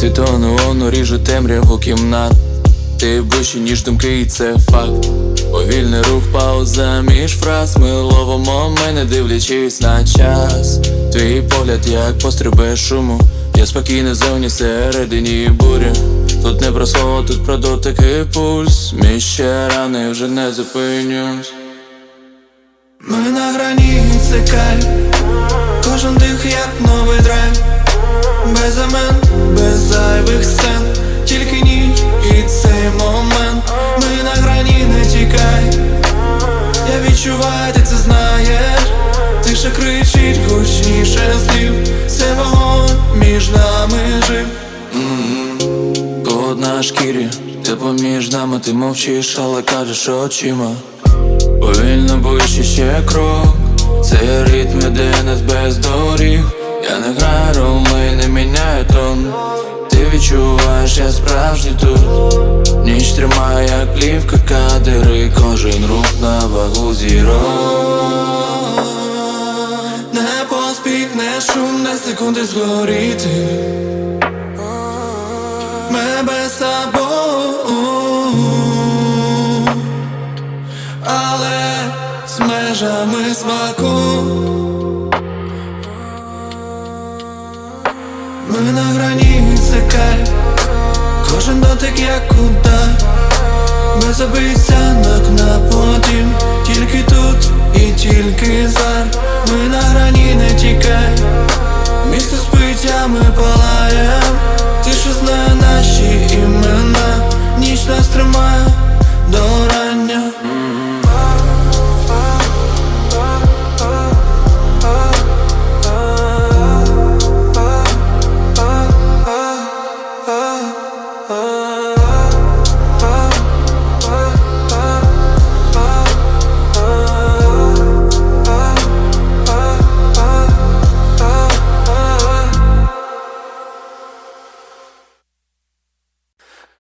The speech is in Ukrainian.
Світо воно ріже темряву кімнат. Ти ближче, ніж думки, і це факт. Повільний рух, пауза між фраз Ми ловимо мене, дивлячись на час. Твій погляд, як постріл без шуму. Я спокійно зовні середині буря Тут не про слово, тут про дотики пульс. Мій ще рани вже не зупинюсь грані Кожен дих як новий драйв. Без імен, без зайвих сцен. Тільки ніч і цей момент. Ми на грані не тікай. Я відчуваю, ти це знаєш. Тиша кричить гучніше слів. Це вогонь між нами жив. Код на шкірі, тепло між нами, ти мовчиш, але кажеш очима. Повільно ближче ще крок Цей ритм веде нас без доріг. Я не граю роли, не міняю тон. Ти відчуваєш, я справжній тут. Ніч тримає, як плівка кадри. Кожен рух на вагу зірок Не поспіх, не шум, не секунди згоріти. Ми без собою Але з межами смаку. Ми на грані це кайф Кожен дотик як удар Без обіцянок на потім. Тільки тут і тільки зараз Ми на грані не тікай Місто спить, а ми палаєм